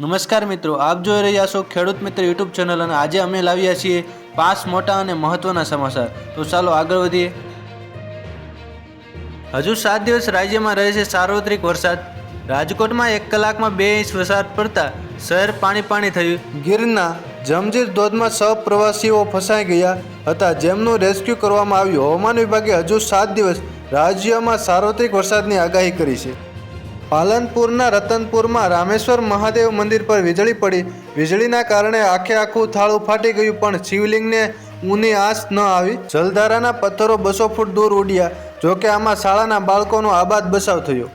નમસ્કાર મિત્રો, આપ જોઈ રહ્યા છો ખેડૂત મિત્ર યુટ્યુબ ચેનલ અને આજે અમે લાવ્યા છીએ પાંચ મોટા અને મહત્વના સમાચાર. તો ચાલો આગળ વધીએ. હજુ સાત દિવસ રાજ્યમાં રહે છે સાર્વત્રિક વરસાદ. રાજકોટમાં એક કલાકમાં બે ઇંચ વરસાદ પડતા શહેર પાણી પાણી થયું. ગીરના જમજીર ધોધમાં સહ પ્રવાસીઓ ફસાઈ ગયા હતા. જેમનું રેસ્ક્યુ કરવામાં આવ્યું. હવામાન વિભાગે હજુ સાત દિવસ રાજ્યમાં સાર્વત્રિક વરસાદની આગાહી કરી છે. પાલનપુરના રતનપુરમાં રામેશ્વર મહાદેવ મંદિર પર વીજળી પડી. વીજળીના કારણે આખે આખું થાળું ફાટી ગયું, પણ શિવલિંગને ઊની આંચ ન આવી. જલધારાના પથ્થરો બસો ફૂટ દૂર ઉડ્યા જોકે આમાં શાળાના બાળકોનો આબાદ બચાવ થયો.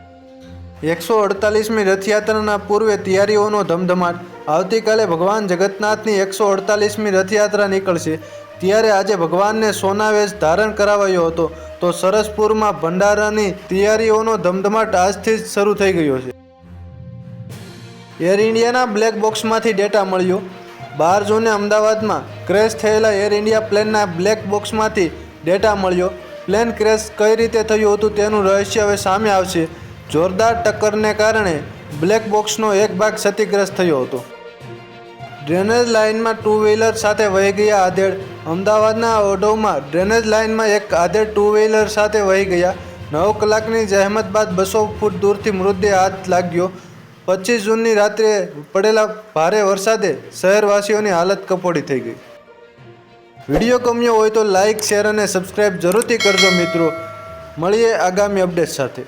એકસો અડતાલીસમી રથયાત્રાના પૂર્વે તૈયારીઓનો ધમધમાટ. આવતીકાલે ભગવાન જગન્નાથની એકસો અડતાલીસમી રથયાત્રા નીકળશે. ત્યારે આજે ભગવાનને સોનાવેશ ધારણ કરાવાયો હતો. તો સરસપુરમાં ભંડારાની તૈયારીઓનો ધમધમાટ આજથી જ શરૂ થઈ ગયો છે. એર ઇન્ડિયાના બ્લેક બોક્સમાંથી ડેટા મળ્યો. બાર જૂને અમદાવાદમાં ક્રેશ થયેલા એર ઇન્ડિયા પ્લેનના બ્લેક બોક્સમાંથી ડેટા મળ્યો. પ્લેન ક્રેશ કઈ રીતે થયું હતું તેનું રહસ્ય હવે સામે આવશે. જોરદાર ટક્કરને કારણે બ્લેક બોક્સનો એક ભાગ ક્ષતિગ્રસ્ત થયો હતો. ડ્રેનેજ લાઇનમાં ટુ વ્હીલર સાથે વહી ગયા આધેડ. અમદાવાદના ઓઢવમાં ડ્રેનેજ લાઇનમાં એક આધેડ ટુ વ્હીલર સાથે વહી ગયા. નવ કલાકની જહેમત બાદ બસો ફૂટ દૂરથી મૃતદેહ હાથ લાગ્યો. પચીસ જૂનની રાત્રે પડેલા ભારે વરસાદે શહેરવાસીઓની હાલત કફોડી થઈ ગઈ. વીડિયો ગમ્યો હોય તો લાઇક, શેર અને સબસ્ક્રાઈબ જરૂરથી કરજો મિત્રો. મળીએ આગામી અપડેટ સાથે.